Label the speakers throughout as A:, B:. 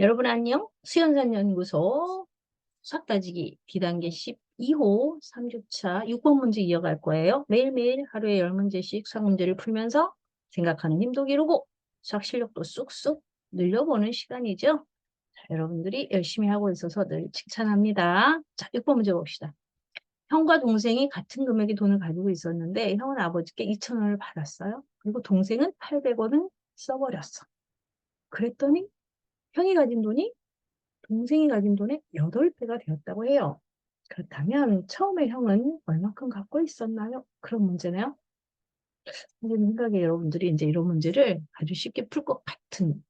A: 여러분 안녕? 수연산 연구소 수학 따지기 B단계 12호 3주차 6번 문제 이어갈 거예요. 매일매일 하루에 10문제씩 수학 문제를 풀면서 생각하는 힘도 기르고 수학 실력도 쑥쑥 늘려보는 시간이죠. 자, 여러분들이 열심히 하고 있어서 늘 칭찬합니다. 자, 6번 문제 봅시다. 형과 동생이 같은 금액의 돈을 가지고 있었는데 형은 아버지께 2,000원을 받았어요. 그리고 동생은 800원을 써버렸어. 그랬더니 형이 가진 돈이 동생이 가진 돈의 8배가 되었다고 해요. 그렇다면 처음에 형은 얼마큼 갖고 있었나요? 그런 문제네요. 근데 생각에 여러분들이 이제 이런 문제를 아주 쉽게 풀 것 같은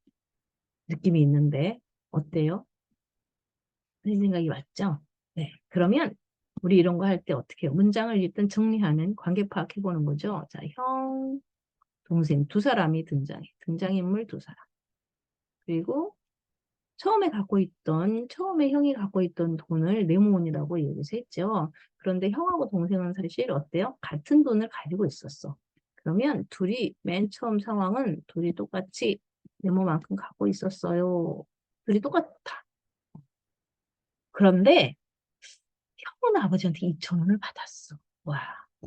A: 느낌이 있는데 어때요? 내 생각이 맞죠? 네. 그러면 우리 이런 거 할 때 어떻게 해요? 문장을 일단 정리하는 관계 파악해 보는 거죠. 자, 형, 동생 두 사람이 등장해. 등장인물 두 사람. 그리고 처음에 갖고 있던, 처음에 형이 갖고 있던 돈을 네모원이라고 얘기해서 했죠. 그런데 형하고 동생은 사실 어때요? 같은 돈을 가지고 있었어. 그러면 둘이 맨 처음 상황은 둘이 똑같이 네모만큼 갖고 있었어요. 둘이 똑같다. 그런데 형은 아버지한테 2,000원을 받았어. 와,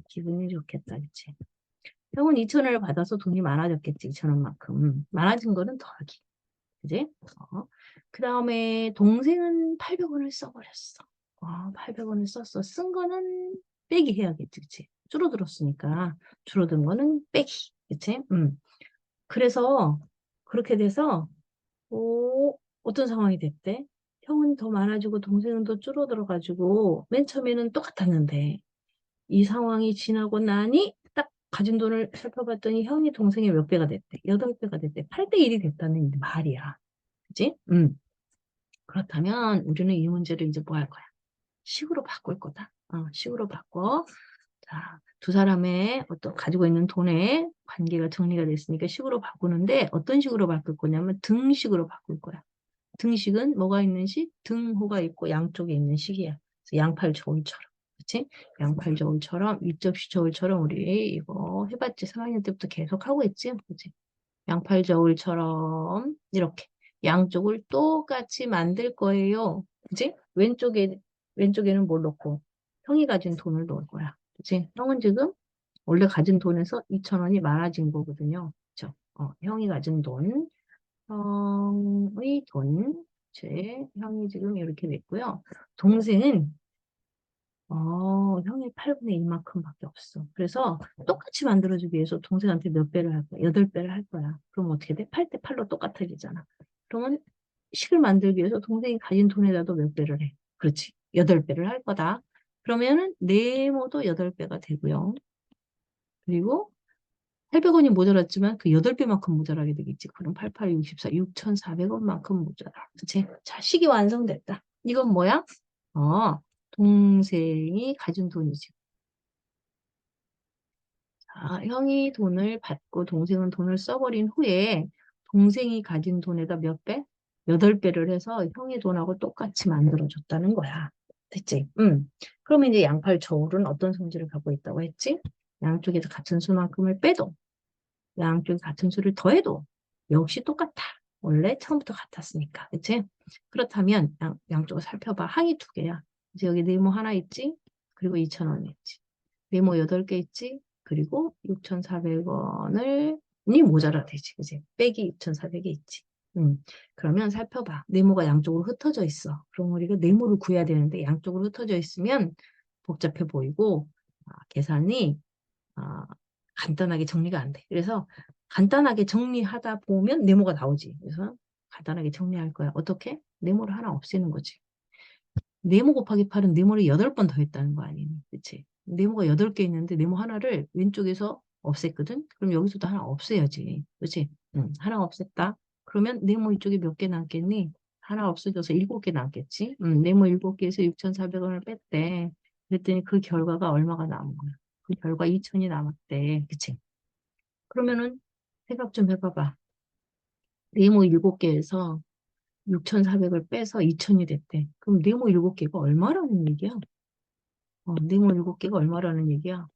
A: 기분이 좋겠다, 그치? 형은 2,000원을 받아서 돈이 많아졌겠지, 2,000원만큼. 많아진 거는 더하기. 그지? 어. 그 다음에 동생은 800원을 써버렸어. 와, 800원을 썼어. 쓴 거는 빼기 해야겠지, 그치? 줄어들었으니까. 줄어든 거는 빼기, 그치? 음. 그래서, 그렇게 돼서, 오, 어떤 상황이 됐대? 형은 더 많아지고 동생은 더 줄어들어가지고 맨 처음에는 똑같았는데 이 상황이 지나고 나니 딱 가진 돈을 살펴봤더니 형이 동생의 몇 배가 됐대? 여덟 배가 됐대. 8대 1이 됐다는 말이야. 그지? 음. 그렇다면 우리는 이 문제를 이제 뭐 할 거야? 식으로 바꿀 거다. 어, 식으로 바꿔. 자, 두 사람의 어떤 가지고 있는 돈의 관계가 정리가 됐으니까 식으로 바꾸는데 어떤 식으로 바꿀 거냐면 등식으로 바꿀 거야. 등식은 뭐가 있는 식? 등호가 있고 양쪽에 있는 식이야. 양팔 저울처럼. 그치? 양팔 저울처럼, 윗접시 저울처럼 우리 이거 해봤지? 3학년 때부터 계속 하고 있지? 그치? 양팔 저울처럼 이렇게 양쪽을 똑같이 만들 거예요. 그치? 왼쪽에, 왼쪽에는 뭘 넣고? 형이 가진 돈을 넣을 거야. 그치? 형은 지금 원래 가진 돈에서 2,000원이 많아진 거거든요. 그쵸? 어, 형이 가진 돈, 형의 돈, 제 형이 지금 이렇게 됐고요. 동생은 어, 형이 8분의 1만큼밖에 없어. 그래서 똑같이 만들어주기 위해서 동생한테 몇 배를 할 거야? 8배를 할 거야. 그럼 어떻게 돼? 8 대 8로 똑같아지잖아. 그러면 식을 만들기 위해서 동생이 가진 돈에다도 몇 배를 해? 그렇지. 8배를 할 거다. 그러면은 네모도 8배가 되고요. 그리고 800원이 모자랐지만 그 8배만큼 모자라게 되겠지. 그럼 88, 64, 6,400원만큼 모자라. 그치? 자, 식이 완성됐다. 이건 뭐야? 어, 동생이 가진 돈이지. 자, 형이 돈을 받고 동생은 돈을 써버린 후에 동생이 가진 돈에다 몇 배? 8배를 해서 형의 돈하고 똑같이 만들어줬다는 거야. 됐지? 음. 그러면 이제 양팔 저울은 어떤 성질을 갖고 있다고 했지? 양쪽에서 같은 수만큼을 빼도 양쪽에 같은 수를 더해도 역시 똑같아. 원래 처음부터 같았으니까. 그치? 그렇다면 양, 양쪽을 살펴봐. 항이 두 개야. 이제 여기 네모 하나 있지? 그리고 2,000원 있지. 네모 8개 있지? 그리고 6,400원을 이 모자라 되지. 그치? 빼기 6,400이 있지. 음, 그러면 살펴봐. 네모가 양쪽으로 흩어져 있어. 그럼 우리가 네모를 구해야 되는데 양쪽으로 흩어져 있으면 복잡해 보이고 아, 계산이 아, 간단하게 정리가 안 돼. 그래서 간단하게 정리하다 보면 네모가 나오지. 그래서 간단하게 정리할 거야. 어떻게? 네모를 하나 없애는 거지. 네모 곱하기 8은 네모를 8번 더했다는 거 아니니? 그치? 네모가 8개 있는데 네모 하나를 왼쪽에서 없앴거든? 그럼 여기서도 하나 없애야지. 그치? 응, 하나 없앴다. 그러면 네모 이쪽에 몇 개 남겠니? 하나 없어져서 7개 남겠지? 응, 네모 7개에서 6,400원을 뺐대. 그랬더니 그 결과가 얼마가 남은 거야? 그 결과 2천이 남았대. 그치? 그러면은 생각 좀 해봐봐. 네모 7개에서 6,400을 빼서 2천이 됐대. 그럼 네모 7개가 얼마라는 얘기야? 어, 네모 7개가 얼마라는 얘기야?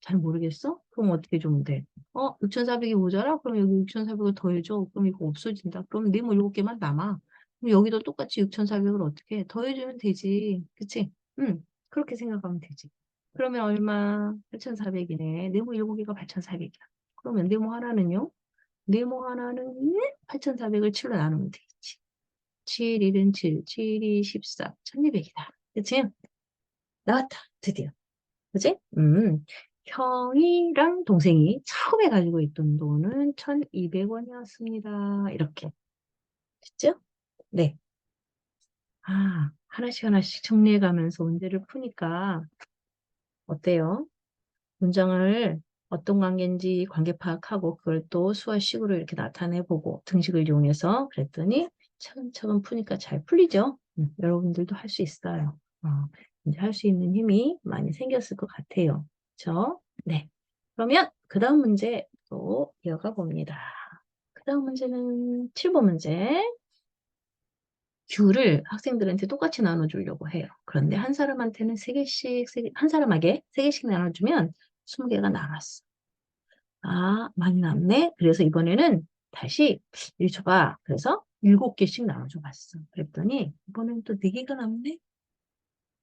A: 잘 모르겠어? 그럼 어떻게 좀 돼? 어, 6,400이 모자라? 그럼 여기 6,400을 더해줘. 그럼 이거 없어진다. 그럼 네모 7개만 남아. 그럼 여기도 똑같이 6,400을 어떻게 해? 더해주면 되지. 그치? 응, 그렇게 생각하면 되지. 그러면 얼마? 8,400이네. 네모 7개가 8,400이야. 그러면 네모 하나는요? 네모 하나는 8,400을 7로 나누면 되겠지. 7, 1은 7, 7, 2, 14, 1200이다. 그치? 나왔다. 드디어. 그치? 음, 형이랑 동생이 처음에 가지고 있던 돈은 1200원이었습니다. 이렇게. 됐죠? 네. 아, 하나씩 하나씩 정리해가면서 문제를 푸니까 어때요? 문장을 어떤 관계인지 관계 파악하고 그걸 또 수화식으로 이렇게 나타내 보고 등식을 이용해서 그랬더니 차근차근 푸니까 잘 풀리죠? 음, 여러분들도 할 수 있어요. 어, 이제 할 수 있는 힘이 많이 생겼을 것 같아요. 그렇죠? 네. 그러면 그 다음 문제 또 이어가 봅니다. 그 다음 문제는 7번 문제. 귤을 학생들한테 똑같이 나눠주려고 해요. 그런데 한 사람한테는 세 개씩, 세 개, 한 사람에게 세 개씩 나눠주면 20개가 남았어. 아, 많이 남네? 그래서 이번에는 다시 이리 줘봐. 그래서 일곱 개씩 나눠줘 봤어. 그랬더니 이번엔 또 네 개가 남네?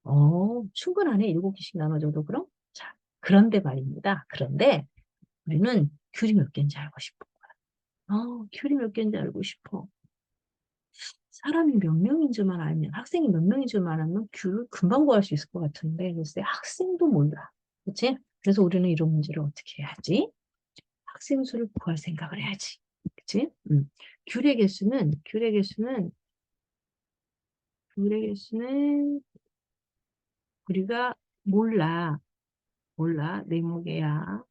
A: 어, 충분하네. 일곱 개씩 나눠줘도 그럼? 자, 그런데 말입니다. 그런데 우리는 귤이 몇 개인지 알고 거야. 어, 귤이 몇 개인지 알고 싶어. 사람이 몇 명인 줄만 알면, 학생이 몇 명인 줄만 알면 귤을 금방 구할 수 있을 것 같은데, 글쎄 학생도 몰라. 그치? 그래서 우리는 이런 문제를 어떻게 해야지? 학생 수를 구할 생각을 해야지. 그치? 음. 귤의 개수는, 귤의 개수는, 귤의 개수는 우리가 몰라. 몰라. 내 목에야.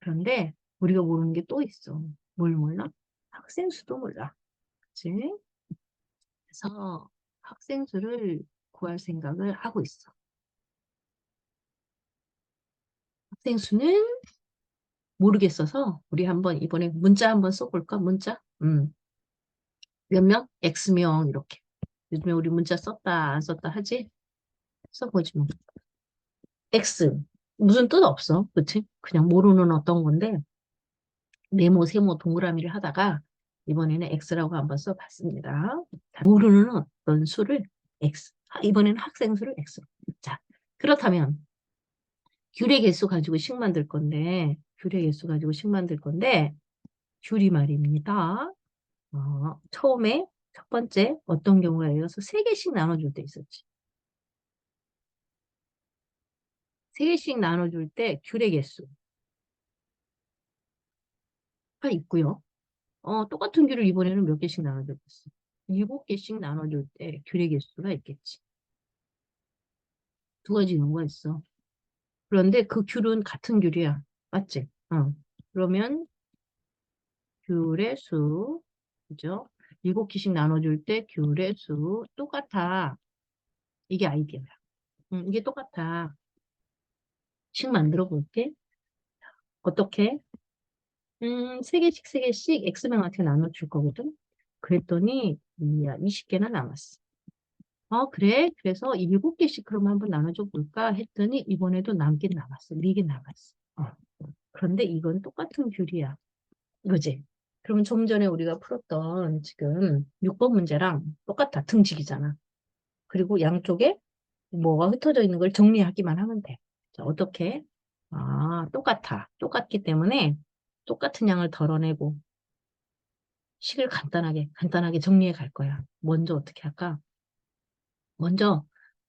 A: 그런데 우리가 모르는 게 또 있어. 뭘 몰라? 학생 수도 몰라. 그치? 그래서 학생 수를 구할 생각을 하고 있어. 학생 수는 모르겠어서 우리 한번 이번에 문자 한번 써볼까? 문자? 음. 몇 명? X명 이렇게. 요즘에 우리 문자 썼다 안 썼다 하지? 써보지 뭐. X. 무슨 뜻 없어. 그치? 그냥 모르는 어떤 건데 네모, 세모, 동그라미를 하다가 이번에는 X라고 한번 써봤습니다. 모르는 어떤 수를 X. 아, 이번에는 학생 수를 X로. 자, 그렇다면 귤의 개수 가지고 식 만들 건데 귤의 개수 가지고 식 만들 건데 귤이 말입니다. 어, 처음에 첫 번째 어떤 경우에 이어서 세 개씩 나눠줄 때 있었지. 세 개씩 나눠줄 때 귤의 개수가 있고요. 어, 똑같은 귤을 이번에는 몇 개씩 나눠줬겠어? 일곱 개씩 나눠줄 때 귤의 개수가 있겠지. 두 가지 경우가 있어. 그런데 그 귤은 같은 귤이야. 맞지? 어. 그러면 귤의 수, 그죠? 일곱 개씩 나눠줄 때 귤의 수 똑같아. 이게 아이디어야. 응, 이게 똑같아. 식 만들어 볼게. 어떻게? 음, 세 개씩 세 개씩 X명한테 나눠줄 거거든. 그랬더니, 야, 20개나 남았어. 어, 그래? 그래서 일곱 개씩 그럼 한번 나눠줘 볼까? 했더니, 이번에도 남긴 남았어. 네개 남았어. 어. 그런데 이건 똑같은 귤이야. 그지? 그럼 좀 전에 우리가 풀었던 지금 6번 문제랑 똑같아. 등식이잖아. 그리고 양쪽에 뭐가 흩어져 있는 걸 정리하기만 하면 돼. 자, 어떻게? 아, 똑같아. 똑같기 때문에 똑같은 양을 덜어내고 식을 간단하게, 간단하게 정리해 갈 거야. 먼저 어떻게 할까? 먼저,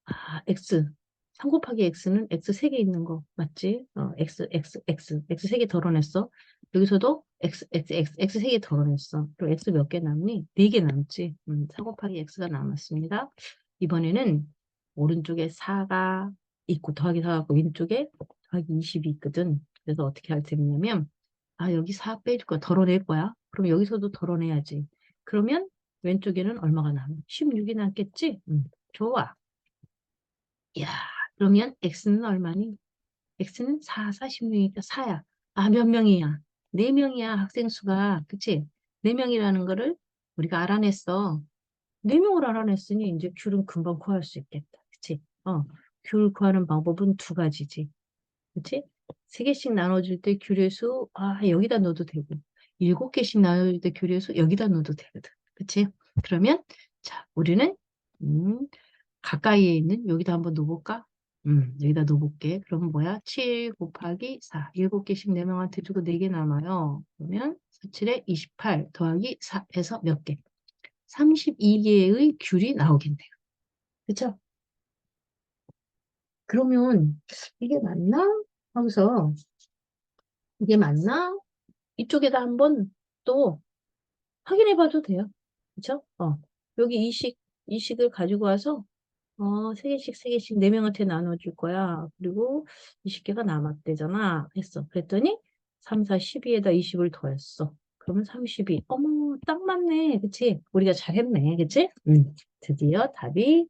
A: 아, x. 3 곱하기 x는 x 3개 있는 거 맞지? 어, x, x, x, x 3개 덜어냈어. 여기서도 x, x, x, x 3개 덜어냈어. 그리고 x 몇 개 남니? 4개 남지. 음, 4 곱하기 x가 남았습니다. 이번에는 오른쪽에 4가 있고 더하기 4가 왼쪽에 더하기 20이 있거든. 그래서 어떻게 할 테냐면 아 여기 4 빼줄 거야. 덜어낼 거야. 그럼 여기서도 덜어내야지. 그러면 왼쪽에는 얼마가 남아? 16이 남겠지? 음, 좋아. 야 그러면 x는 얼마니? x는 4, 46이니까 4야. 아, 몇 명이야? 4명이야, 학생 수가. 그치? 4명이라는 거를 우리가 알아냈어. 4명을 알아냈으니 이제 귤은 금방 구할 수 있겠다. 그치? 어, 귤 구하는 방법은 두 가지지. 그치? 세 개씩 나눠줄 때 귤의 수, 아, 여기다 넣어도 되고, 일곱 개씩 나눠줄 때 귤의 수, 여기다 넣어도 되거든. 그치? 그러면, 자, 우리는 음, 가까이에 있는 여기다 한번 놓을까? 음, 여기다 놓을게. 그럼 뭐야? 7 곱하기 4. 7개씩 4명한테 주고 4개 남아요. 그러면 4, 7에 28 더하기 4에서 몇 개? 32개의 귤이 나오겠네요. 그쵸? 그러면 이게 맞나? 하고서 이게 맞나? 이쪽에다 한번 또 확인해 봐도 돼요. 그쵸? 어. 여기 이식, 이식을 가지고 와서 어, 세 개씩, 세 개씩 네 명한테 나눠 줄 거야. 그리고 20개가 남았대잖아. 했어. 그랬더니 3, 4, 12에다 20을 더했어. 그러면 32. 어머, 딱 맞네. 그치? 우리가 잘했네. 그치? 음, 드디어 답이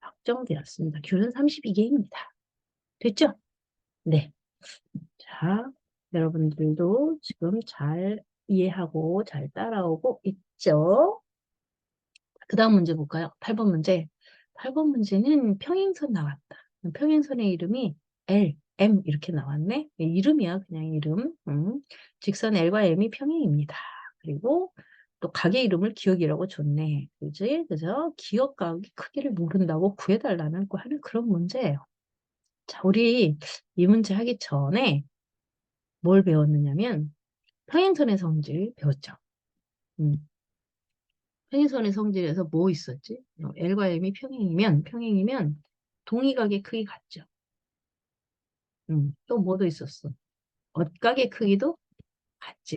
A: 확정되었습니다. 귤은 32개입니다. 됐죠? 네. 자, 여러분들도 지금 잘 이해하고 잘 따라오고 있죠? 그 다음 문제 볼까요? 8번 문제. 8번 문제는 평행선 나왔다. 평행선의 이름이 L, M 이렇게 나왔네. 이름이야, 그냥 이름. 음. 직선 L과 M이 평행입니다. 그리고 또 가게 이름을 기억이라고 줬네. 그지? 그죠? 기억 가기 크기를 모른다고 구해달라는 거 하는 그런 문제예요. 자, 우리 이 문제 하기 전에 뭘 배웠느냐면 평행선의 성질 배웠죠. 음. 평행선의 성질에서 뭐 있었지? 어, L과 M이 평행이면 평행이면 동의각의 크기 같죠. 음, 또 뭐도 있었어? 엇각의 크기도 같죠.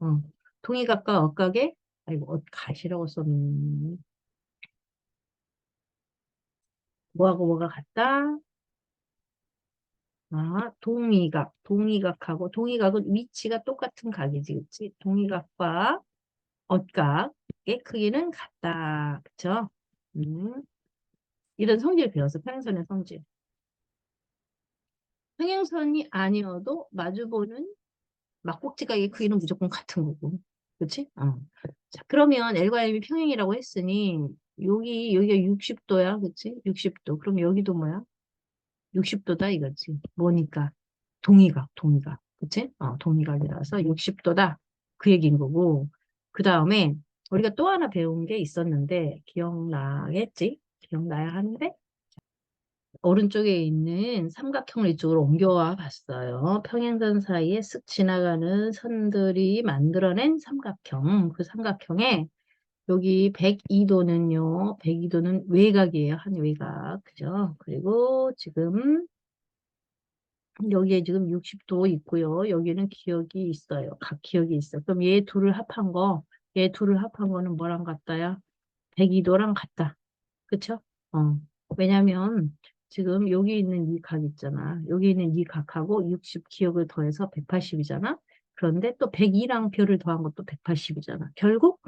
A: 어, 동의각과 엇각의 아이고 엇갓이라고 썼네. 뭐하고 뭐가 같다? 아, 동의각, 동의각하고 동의각은 위치가 똑같은 각이지, 그치? 동의각과 엇각 의 크기는 같다, 그쵸? 음, 이런 성질 배워서 평행선의 성질. 평행선이 아니어도 마주보는 막꼭지각의 크기는 무조건 같은 거고, 그치? 어. 자, 그러면 L과 M이 평행이라고 했으니 여기 여기가 60도야, 그치? 60도. 그럼 여기도 뭐야? 60도다 이거지. 뭐니까? 동의각, 동의각. 그치? 어, 동의각이라서 60도다. 그 얘기인 거고. 그 다음에 우리가 또 하나 배운 게 있었는데 기억나겠지? 기억나야 하는데 오른쪽에 있는 삼각형을 이쪽으로 옮겨와 봤어요. 평행선 사이에 쓱 지나가는 선들이 만들어낸 삼각형. 그 삼각형에 여기 102도는요. 102도는 외곽이에요. 한 외곽. 그죠? 그리고 지금 여기에 지금 60도 있고요. 여기는 기억이 있어요. 각 기억이 있어요. 그럼 얘 둘을 합한 거, 얘 둘을 합한 거는 뭐랑 같다야? 102도랑 같다. 그쵸? 어. 왜냐면 지금 여기 있는 이 각 있잖아. 여기 있는 이 각하고 60 기억을 더해서 180이잖아. 그런데 또 102랑 별을 더한 것도 180이잖아. 결국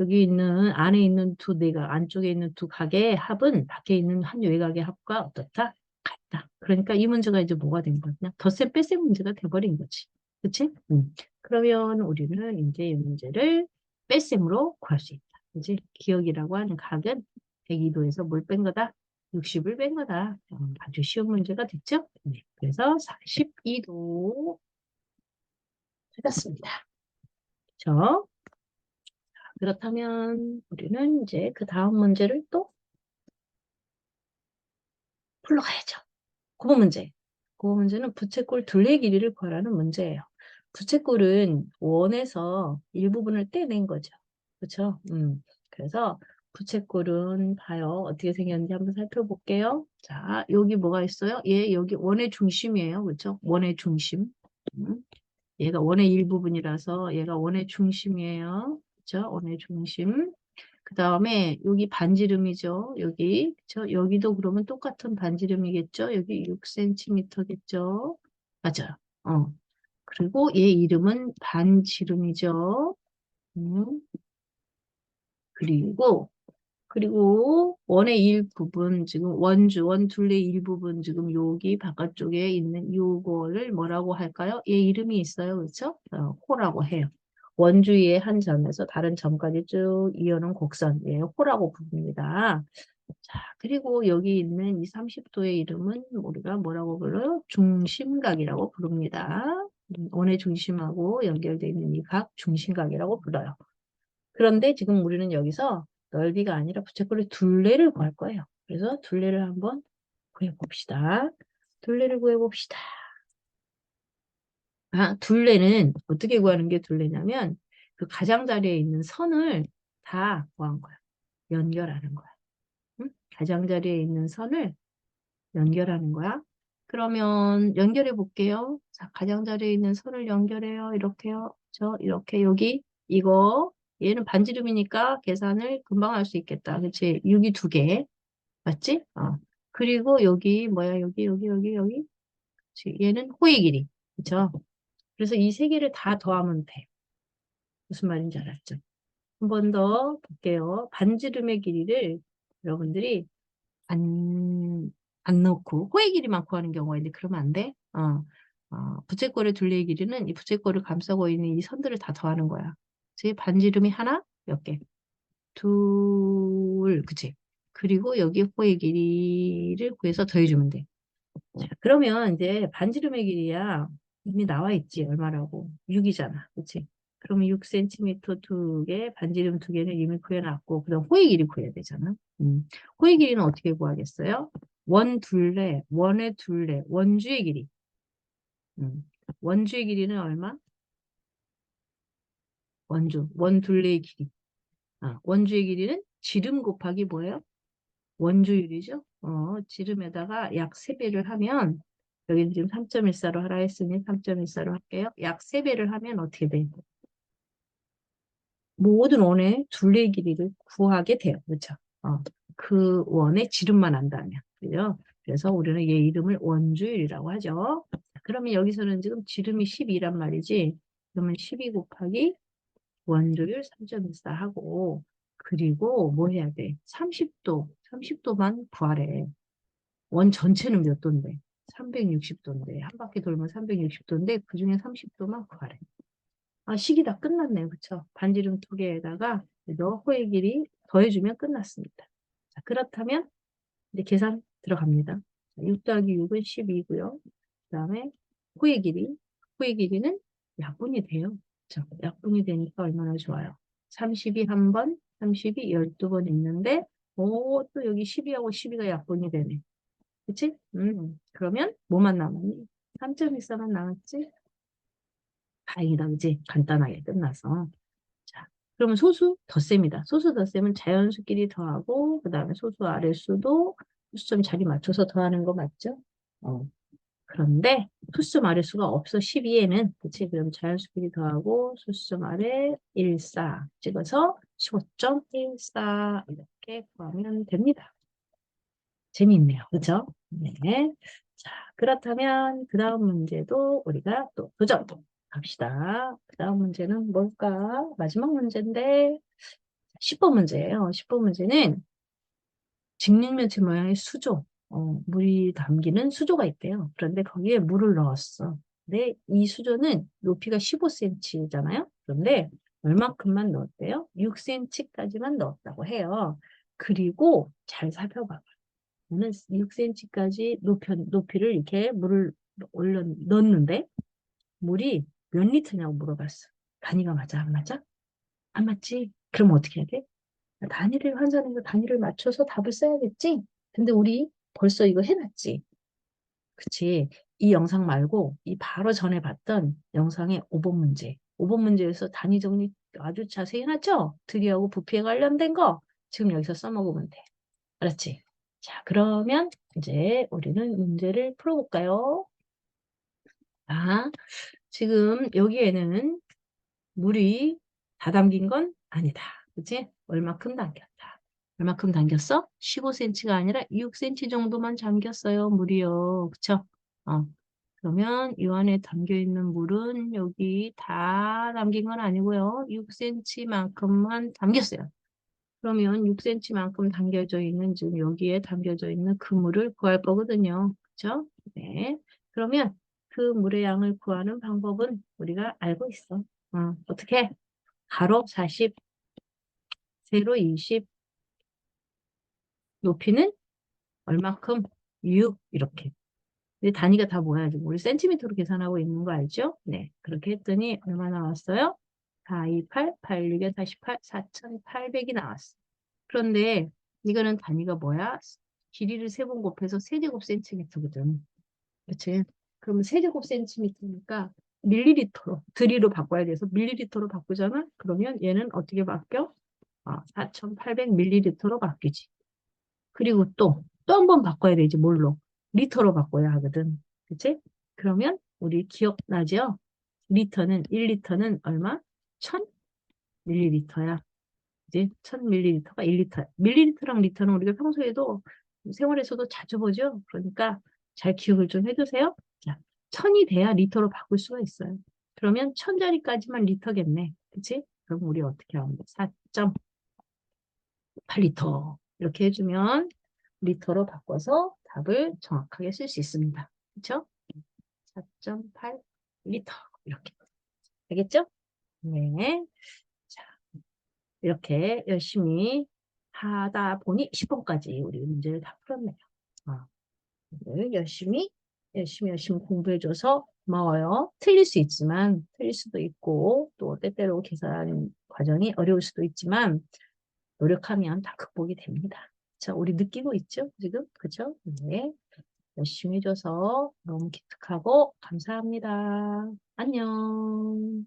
A: 여기 있는 안에 있는 두 내각, 안쪽에 있는 두 각의 합은 밖에 있는 한 외곽의 합과 어떻다? 같다. 그러니까 이 문제가 이제 뭐가 된 거냐? 덧셈 뺄셈 문제가 돼버린 거지. 그치? 음. 그러면 우리는 이제 이 문제를 뺄셈으로 구할 수 있다. 그지? 기억이라고 하는 각은 102도에서 뭘 뺀 거다? 60을 뺀 거다. 음, 아주 쉬운 문제가 됐죠? 네. 그래서 42도 찾았습니다. 그렇죠? 그렇다면 우리는 이제 그 다음 문제를 또 풀러 가야죠. 그 문제. 그 문제는 부채꼴 둘레 길이를 구하라는 문제예요. 부채꼴은 원에서 일부분을 떼낸 거죠. 그렇죠? 음. 그래서 부채꼴은 봐요. 어떻게 생겼는지 한번 살펴볼게요. 자, 여기 뭐가 있어요? 얘 여기 원의 중심이에요. 그렇죠? 원의 중심. 음. 얘가 원의 일부분이라서 얘가 원의 중심이에요. 그렇죠? 원의 중심. 그 다음에 여기 반지름이죠. 여기. 그렇죠? 여기도 그러면 똑같은 반지름이겠죠. 여기 6cm겠죠. 맞아요. 어. 그리고 얘 이름은 반지름이죠. 음. 그리고 그리고 원의 일부분 지금 원주 원둘레 일부분 지금 여기 바깥쪽에 있는 요거를 뭐라고 할까요? 얘 이름이 있어요. 그렇죠? 어, 호라고 해요. 원주의 한 점에서 다른 점까지 쭉 이어는 곡선 예, 호라고 부릅니다. 자, 그리고 여기 있는 이 30도의 이름은 우리가 뭐라고 불러요? 중심각이라고 부릅니다. 음, 원의 중심하고 연결되어 있는 이 각 중심각이라고 불러요. 그런데 지금 우리는 여기서 넓이가 아니라 부채꼴의 둘레를 구할 거예요. 그래서 둘레를 한번 구해봅시다. 둘레를 구해봅시다. 아, 둘레는 어떻게 구하는 게 둘레냐면 그 가장자리에 있는 선을 다 구한 거야. 연결하는 거야. 응? 가장자리에 있는 선을 연결하는 거야. 그러면 연결해 볼게요. 자, 가장자리에 있는 선을 연결해요. 이렇게요. 저 이렇게 여기 이거 얘는 반지름이니까 계산을 금방 할 수 있겠다. 그치? 6이 두 개. 맞지? 어. 그리고 여기 뭐야? 여기 여기 여기 여기. 그치? 얘는 호의 길이. 그쵸? 그래서 이 세 개를 다 더하면 돼. 무슨 말인지 알았죠? 한 번 더 볼게요. 반지름의 길이를 여러분들이 안, 안 넣고 호의 길이만 구하는 경우가 있는데 그러면 안 돼. 어, 어, 부채꼴의 둘레의 길이는 이 부채꼴을 감싸고 있는 이 선들을 다 더하는 거야. 제 반지름이 하나 몇 개? 둘, 그치? 그리고 여기 호의 길이를 구해서 더해주면 돼. 자, 그러면 이제 반지름의 길이야 이미 나와 있지 얼마라고 6이잖아, 그치? 그러면 6cm 두 개, 반지름 두 개는 이미 구해놨고 그다음 호의 길이 구해야 되잖아. 음. 호의 길이는 어떻게 구하겠어요? 원 둘레, 원의 둘레, 원주의 길이. 음. 원주의 길이는 얼마? 원주, 원 둘레의 길이. 아, 원주의 길이는 지름 곱하기 뭐예요? 원주율이죠. 어, 지름에다가 약 3배를 하면 여기는 지금 3.14로 하라 했으니 3.14로 할게요. 약 3배를 하면 어떻게 돼요? 모든 원의 둘레의 길이를 구하게 돼요. 그렇죠? 어, 그 원의 지름만 안다면. 그죠? 그래서 우리는 얘 이름을 원주율이라고 하죠. 그러면 여기서는 지금 지름이 12란 말이지. 그러면 12 곱하기 원주율 3.14 하고 그리고 뭐 해야 돼? 30도, 30도만 구하래. 원 전체는 몇 도인데? 360도인데. 한 바퀴 돌면 360도인데 그 중에 30도만 구하래. 아, 식이 다 끝났네요. 그쵸? 반지름 두 개에다가 너 호의 길이 더해주면 끝났습니다. 자, 그렇다면 이제 계산 들어갑니다. 6 더하기 6은 12고요. 그 다음에 호의 길이, 호의 길이는 약분이 돼요. 그쵸? 약분이 되니까 얼마나 좋아요. 30이 한 번, 30이 12번 있는데 오, 또 여기 12하고 12가 약분이 되네. 그치? 음, 그러면 뭐만 남았니? 3.14만 남았지? 다행이다, 그지? 간단하게 끝나서. 자, 그러면 소수 덧셈이다. 소수 덧셈은 자연수끼리 더하고, 그 다음에 소수 아래수도 수점 자리 맞춰서 더하는 거 맞죠? 어. 그런데 수점 아래 수가 없어 12에는 그치? 그럼 자연수끼리 더하고 수점 아래 14 찍어서 15.14 이렇게 구하면 됩니다. 재미있네요. 그죠? 네. 자, 그렇다면 그 다음 문제도 우리가 또 도전 갑시다. 그 다음 문제는 뭘까? 마지막 문제인데 10번 문제예요. 10번 문제는 직육면체 모양의 수조, 어, 물이 담기는 수조가 있대요. 그런데 거기에 물을 넣었어. 근데 이 수조는 높이가 15cm잖아요. 그런데 얼마큼만 넣었대요? 6cm까지만 넣었다고 해요. 그리고 잘 살펴봐. 저는 6cm까지 높이, 높이를 이렇게 물을 올려 넣었는데 물이 몇 리터냐고 물어봤어. 단위가 맞아? 안 맞아? 안 맞지? 그럼 어떻게 해야 돼? 단위를 환산해서 단위를 맞춰서 답을 써야겠지? 근데 우리 벌써 이거 해놨지? 그치? 이 영상 말고 이 바로 전에 봤던 영상의 5번 문제. 5번 문제에서 단위 정리 아주 자세히 해놨죠? 특이하고 부피에 관련된 거 지금 여기서 써먹으면 돼. 알았지? 자, 그러면 이제 우리는 문제를 풀어볼까요? 아, 지금 여기에는 물이 다 담긴 건 아니다. 그치? 얼마큼 담겼다. 얼마큼 담겼어? 15cm가 아니라 6cm 정도만 잠겼어요. 물이요. 그쵸? 어. 그러면 이 안에 담겨있는 물은 여기 다 담긴 건 아니고요. 6cm만큼만 담겼어요. 그러면 6cm만큼 담겨져 있는 지금 여기에 담겨져 있는 그 물을 구할 거거든요. 그렇죠? 네. 그러면 그 물의 양을 구하는 방법은 우리가 알고 있어. 어, 어떻게? 가로 40, 세로 20, 높이는 얼마큼? 6 이렇게. 근데 단위가 다 뭐야 지금 우리 센티미터로 계산하고 있는 거 알죠? 네. 그렇게 했더니 얼마 나왔어요? 4, 2, 8, 8, 6에 48, 4,800이 나왔어. 그런데 이거는 단위가 뭐야? 길이를 세 번 곱해서 세제곱 센티미터거든. 그치? 그러면 세제곱 센티미터니까 밀리리터로, 드리로 바꿔야 돼서 밀리리터로 바꾸잖아? 그러면 얘는 어떻게 바뀌어? 아, 4,800 밀리리터로 바뀌지. 그리고 또, 또 한 번 바꿔야 되지, 뭘로? 리터로 바꿔야 하거든. 그치? 그러면 우리 기억나죠? 리터는, 1리터는 얼마? 1000 밀리리터야. 이제 1000ml가 1리터. 밀리리터랑 리터는 우리가 평소에도 생활에서도 자주 보죠. 그러니까 잘 기억을 좀 해두세요. 자, 1000이 돼야 리터로 바꿀 수가 있어요. 그러면 1000자리까지만 리터겠네. 그치? 그럼 우리 어떻게 하면 돼? 4.8리터. 이렇게 해주면 리터로 바꿔서 답을 정확하게 쓸 수 있습니다. 그쵸? 4.8 리터. 이렇게. 알겠죠? 네. 자, 이렇게 열심히 하다 보니 10번까지 우리 문제를 다 풀었네요. 아, 오늘 열심히, 열심히, 열심히 공부해줘서 고마워요. 틀릴 수 있지만, 틀릴 수도 있고, 또 때때로 계산 과정이 어려울 수도 있지만, 노력하면 다 극복이 됩니다. 자, 우리 느끼고 있죠? 지금? 그죠? 네. 열심히 해줘서 너무 기특하고 감사합니다. 안녕.